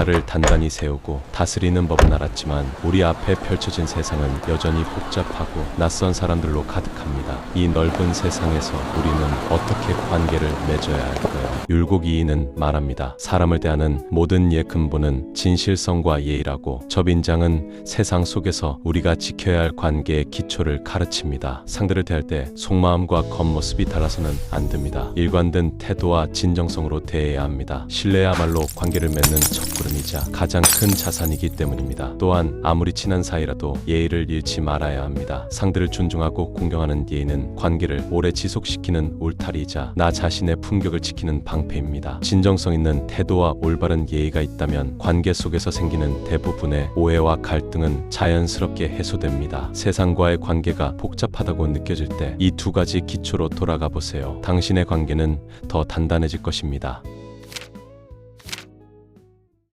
나를 단단히 세우고 다스리는 법은 알았지만 우리 앞에 펼쳐진 세상은 여전히 복잡하고 낯선 사람들로 가득합니다. 이 넓은 세상에서 우리는 어떻게 관계를 맺어야 할까요? 율곡 이인은 말합니다. 사람을 대하는 모든 예 근본은 진실성과 예의라고 접인장은 세상 속에서 우리가 지켜야 할 관계의 기초를 가르칩니다. 상대를 대할 때 속마음과 겉모습이 달라서는 안 됩니다. 일관된 태도와 진정성으로 대해야 합니다. 신뢰야말로 관계를 맺는 첫걸음 이자 가장 큰 자산이기 때문입니다. 또한 아무리 친한 사이라도 예의를 잃지 말아야 합니다. 상대를 존중하고 공경하는 예의는 관계를 오래 지속시키는 울타리이자 나 자신의 품격을 지키는 방패입니다. 진정성 있는 태도와 올바른 예의가 있다면 관계 속에서 생기는 대부분의 오해와 갈등은 자연스럽게 해소됩니다. 세상과의 관계가 복잡하다고 느껴질 때 이 두 가지 기초로 돌아가 보세요. 당신의 관계는 더 단단해질 것입니다.